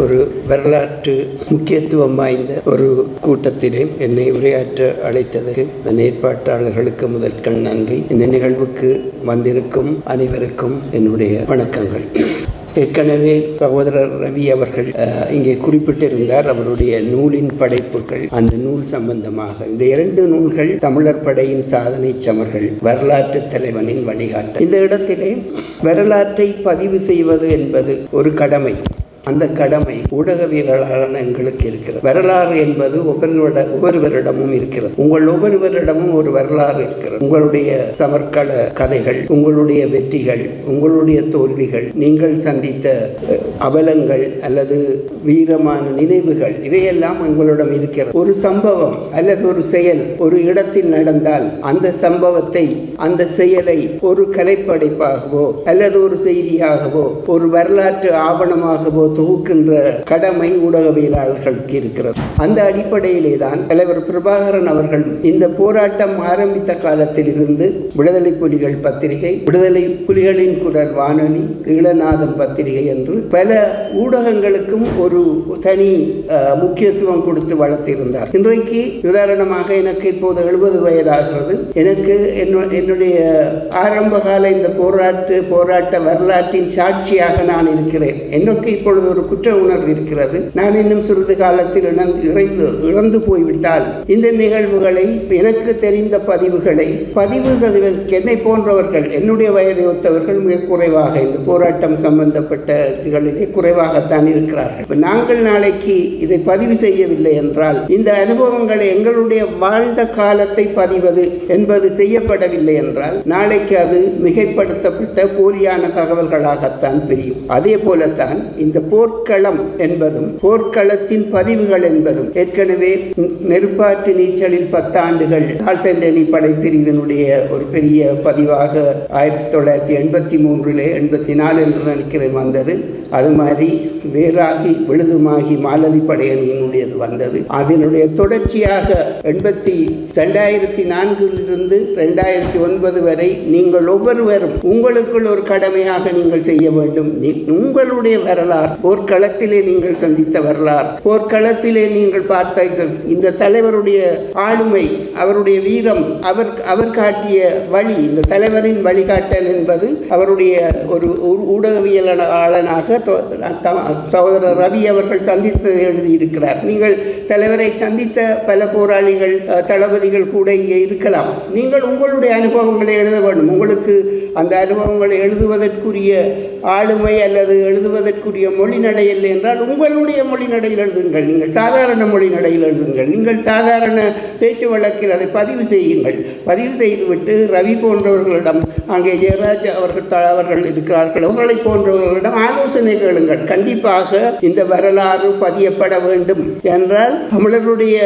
ஒரு வரலாற்று முக்கியத்துவம் வாய்ந்த ஒரு கூட்டத்திலே என்னை உரையாற்ற அழைத்ததற்கு அந்த ஏற்பாட்டாளர்களுக்கு முதற்கண் நன்றி. இந்த நிகழ்வுக்கு வந்திருக்கும் அனைவருக்கும் என்னுடைய வணக்கங்கள். ஏற்கனவே சகோதரர் ரவி அவர்கள் இங்கே குறிப்பிட்டிருந்தார் அவருடைய நூலின் படைப்புகள். அந்த நூல் சம்பந்தமாக இந்த இரண்டு நூல்கள் தமிழர் படையின் சாதனை சமர்கள் வரலாற்று தலைவனின் வழிகாட்டல். இந்த இடத்திலே வரலாற்றை பதிவு செய்வது என்பது ஒரு கடமை. அந்த கடமை ஊடகவியலாளரான எங்களுக்கு இருக்கிறது. வரலாறு என்பது ஒவ்வொருவட ஒவ்வொருவரிடமும் இருக்கிறது. உங்கள் ஒவ்வொருவரிடமும் ஒரு வரலாறு இருக்கிறது. உங்களுடைய சமர்க்கள கதைகள் உங்களுடைய வெற்றிகள் உங்களுடைய தோல்விகள் நீங்கள் சந்தித்த அவலங்கள் அல்லது வீரமான நினைவுகள் இவையெல்லாம் உங்களிடம் இருக்கிறது. ஒரு சம்பவம் அல்லது ஒரு செயல் ஒரு இடத்தில் நடந்தால் அந்த சம்பவத்தை அந்த செயலை ஒரு கலைப்படைப்பாகவோ அல்லது ஒரு செய்தியாகவோ ஒரு வரலாற்று ஆவணமாகவோ தொகுக்கின்ற கடமை ஊடகவியலாளர்களுக்கு இருக்கிறது. அந்த அடிப்படையிலே தான் தலைவர் பிரபாகரன் அவர்கள் இந்த போராட்டம் ஆரம்பித்த காலத்தில் இருந்து விடுதலை புலிகள் பத்திரிகை விடுதலை புலிகளின் குரல் வானொலி ஈழநாதம் பத்திரிகை என்று பல ஊடகங்களுக்கும் ஒரு தனி முக்கியத்துவம் கொடுத்து வளர்த்திருந்தார். இன்றைக்கு உதாரணமாக எனக்கு இப்போது எழுபது வயதாகிறது. எனக்கு என்னுடைய ஆரம்ப கால இந்த போராட்டு போராட்ட வரலாற்றின் சாட்சியாக நான் இருக்கிறேன். எனக்கு இப்பொழுது ஒரு குற்ற உணர்வு இருக்கிறது. நான் இன்னும் சிறிது காலத்தில் இழந்து இறைந்து இழந்து போய்விட்டால் இந்த நிகழ்வுகளை எனக்கு தெரிந்த பதிவுகளை பதிவு என்னை போன்றவர்கள் என்னுடைய வயதை ஒத்தவர்கள் மிக குறைவாக இந்த போராட்டம் சம்பந்தப்பட்ட குறைவாகத்தான் இருக்கிறார்கள். நாங்கள் நாளைக்கு இதை பதிவு செய்யவில்லை என்றால் இந்த அனுபவங்களை எங்களுடைய வாழ்ந்த காலத்தை பதிவது என்பது செய்யப்படவில்லை என்றால் நாளைக்கு அது மிகைப்படுத்தப்பட்ட போலியான தகவல்களாகத்தான் பிரியும். அதே போலத்தான் இந்த போர்க்களம் என்பதும் போர்க்களத்தின் பதிவுகள் என்பதும் ஏற்கனவே நெருப்பாற்று நீச்சலில் பத்தாண்டுகள் தாழ்செண்டனி படைப்பிரிவினுடைய ஒரு பெரிய பதிவாக ஆயிரத்தி தொள்ளாயிரத்தி எண்பத்தி மூன்றிலே எண்பத்தி நாலு என்று நினைக்கிறேன் வந்தது. அது மாதிரி வேறாகி விழுதுமாகி மாலதி படையணியினுடையது வந்தது. அதனுடைய தொடர்ச்சியாக எண்பத்தி ரெண்டாயிரத்தி நான்கிலிருந்து ரெண்டாயிரத்தி ஒன்பது வரை நீங்கள் ஒவ்வொருவரும் உங்களுக்குள் ஒரு கடமையாக நீங்கள் செய்ய வேண்டும். உங்களுடைய வரலாறு போர்க்களத்திலே நீங்கள் சந்தித்த வரலாறு. போர்க்களத்திலே நீங்கள் பார்த்த இந்த- தலைவருடைய ஆளுமை அவருடைய வீரம் அவர் அவர் காட்டிய வழி இந்த தலைவரின் வழிகாட்டல் என்பது அவருடைய ஒரு ஊ- ஊடகவியலாளனாக த- சகோதரர் ரவி அவர்கள் சந்தித்து எழுதியிருக்கிறார். நீங்கள் தலைவரை சந்தித்த பல போராளிகள் தளபதிகள் கூட இங்கே இருக்கலாம். நீங்கள் உங்களுடைய அனுபவங்களை எழுத வேண்டும். உங்களுக்கு அந்த அனுபவங்களை எழுதுவதற்குரிய ஆளுமை அல்லது எழுதுவதற்குரிய மொழி மொழி நடையில் என்றால் உங்களுடைய மொழி நடையில் எழுதுங்கள். நீங்கள் சாதாரண மொழி நடையில் எழுதுங்கள். நீங்கள் சாதாரண பேச்சு வழக்கில் அதை பதிவு செய்யுங்கள். பதிவு செய்துவிட்டு ரவி போன்றவர்களிடம் அங்கே ஜெயராஜ் அவர்கள் த- அவர்கள் இருக்கிறார்கள். அவர்களை போன்றவர்களிடம் ஆலோசனை கேளுங்கள். கண்டிப்பாக இந்த வரலாறு பதியப்பட வேண்டும். என்றால் தமிழருடைய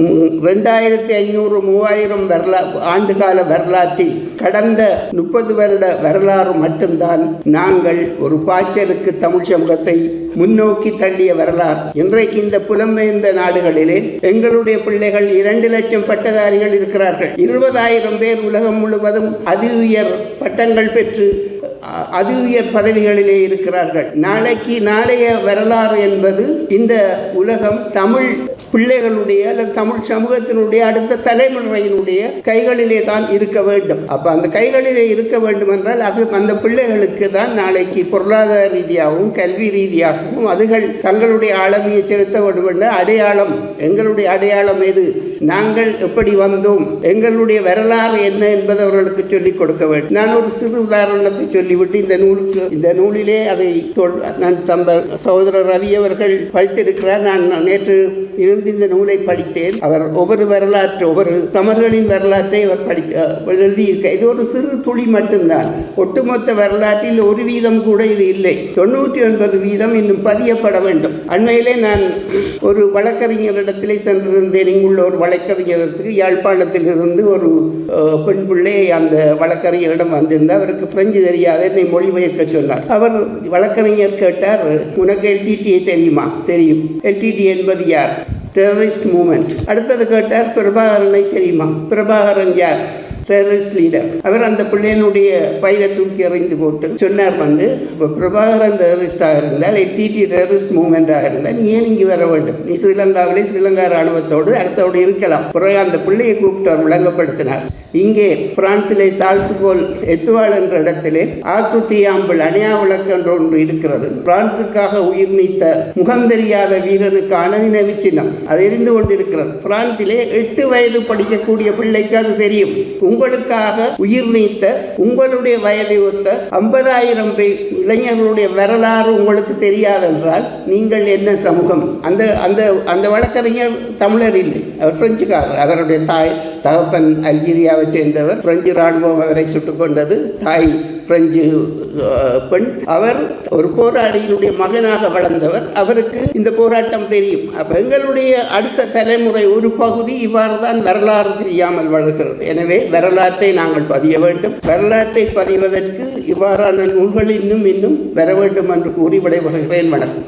ரெண்டாயிரத்தி ஐநூறு மூவாயிரம் வரலா ஆண்டுகால வரலாற்றில் கடந்த முப்பது வருட வரலாறு மட்டும்தான். நாங்கள் ஒரு பாய்ச்சலுக்கு தமிழ் சமூகத்தை முன்னோக்கி தள்ளிய வரலாறு. இன்றைக்கு இந்த புலம்பெயர்ந்த நாடுகளிலே எங்களுடைய பிள்ளைகள் இரண்டு லட்சம் பட்டதாரிகள் இருக்கிறார்கள். இருபதாயிரம் பேர் உலகம் முழுவதும் அதி உயர் பட்டங்கள் பெற்று அ- அதி உயர் பதவிகளிலே இருக்கிறார்கள். நாளைக்கு நாளைய வரலாறு என்பது இந்த உலகம் தமிழ் பிள்ளைகளுடைய அல்லது தமிழ் சமூகத்தினுடைய அடுத்த தலைமுறையினுடைய கைகளிலே தான் இருக்க வேண்டும். அப்போ அந்த கைகளிலே இருக்க வேண்டும் என்றால் அது அந்த பிள்ளைகளுக்கு தான் நாளைக்கு பொருளாதார ரீதியாகவும் கல்வி ரீதியாகவும் அதுகள் தங்களுடைய ஆளுமையை செலுத்த வேண்டும் என்ற அடையாளம் எங்களுடைய அடையாளம் எது? நாங்கள் எப்படி வந்தோம்? எங்களுடைய வரலாறு என்ன என்பதை அவர்களுக்கு சொல்லிக் கொடுக்க வேண்டும். நான் ஒரு சிறு உதாரணத்தை சொல்லிவிட்டு இந்த நூலுக்கு இந்த நூலிலே அதை நான் தம்ப சகோதரர் ரவி அவர்கள் படித்திருக்கிறார். நான் நேற்று இருந்து இந்த நூலை படித்தேன். அவர் ஒவ்வொரு வரலாற்று ஒவ்வொரு தமிழர்களின் வரலாற்றை அவர் படித்து எழுதியிருக்க இது ஒரு சிறு துளி மட்டும்தான். ஒட்டுமொத்த வரலாற்றில் ஒரு வீதம் கூட இது இல்லை. தொண்ணூற்றி ஒன்பது வீதம் இன்னும் பதியப்பட வேண்டும். அண்மையிலே நான் ஒரு வழக்கறிஞரிடத்திலே சென்றிருந்தேன். இங்குள்ள ஒரு வழக்கறிஞரத்துக்கு யாழ்ப்பாணத்திலிருந்து ஒரு பெண் பிள்ளை அந்த வழக்கறிஞரிடம் வந்திருந்தார் அவருக்கு பிரெஞ்சு தெரியாது என்னை மொழிபெயர்க்க சொன்னார். அவர் வழக்கறிஞர் கேட்டார் உனக்கு எல்டிடிஐ தெரியுமா? தெரியும். எல்டிடி என்பது யார்? டெரரிஸ்ட் மூமெண்ட் அடுத்தது கேட்டார் பிரபாகரனை தெரியுமா? பிரபாகரன் யார்? டெரரிஸ்ட் லீடர் அவர் அந்த பிள்ளையினுடைய பையில தூக்கி எறிந்து போட்டு சொன்னார் வந்து இப்போ பிரபாகரன் டெரரிஸ்டாக இருந்தால் டிடி டெரரிஸ்ட் மூவ்மெண்டாக இருந்தால் நீ ஏன் இங்கே வர வேண்டும்? நீ ஸ்ரீலங்காவிலே ஸ்ரீலங்கா ராணுவத்தோடு அரசோடு இருக்கலாம். பிறகு அந்த பிள்ளையை கூப்பிட்டு அவர் விளங்கப்படுத்தினார். இங்கே பிரான்சிலே சால்சுகோல் எத்துவாள் என்ற இடத்திலே ஆத்துத்தியாம்பிள் அணியா விளக்கு என்ற ஒன்று இருக்கிறது. பிரான்சுக்காக உயிர் நீத்த முகம் தெரியாத வீரனுக்கான நினைவு சின்னம். அது எரிந்து கொண்டிருக்கிறது. பிரான்சிலே எட்டு வயது படிக்கக்கூடிய பிள்ளைக்கு அது தெரியும். உங்களுக்காக உயிர் நீத்த உங்களுடைய வயதை ஒத்த ஐம்பதாயிரம் பேர் இளைஞர்களுடைய வரலாறு உங்களுக்கு தெரியாதென்றால் நீங்கள் என்ன சமூகம்? அந்த அந்த அந்த வழக்கறிஞர் தமிழர் இல்லை. அவர் பிரெஞ்சுக்காரர். அவருடைய தாய் தகப்பன் அல்ஜீரியாவை சேர்ந்தவர். பிரெஞ்சு இராணுவம் அவரை சுட்டுக் கொண்டது. தாய் பிரெஞ்சு பெண். அவர் ஒரு போராளியினுடைய மகனாக வளர்ந்தவர். அவருக்கு இந்த போராட்டம் தெரியும். அப்போ எங்களுடைய அடுத்த தலைமுறை ஒரு பகுதி இவ்வாறு தான் வரலாறு தெரியாமல் வளர்கிறது எனவே வரலாற்றை நாங்கள் பதிய வேண்டும். வரலாற்றை பதிவதற்கு இவ்வாறான நூல்கள் இன்னும் இன்னும் வர வேண்டும் என்று கூறி விடைபெறுகிறேன். வணக்கம்.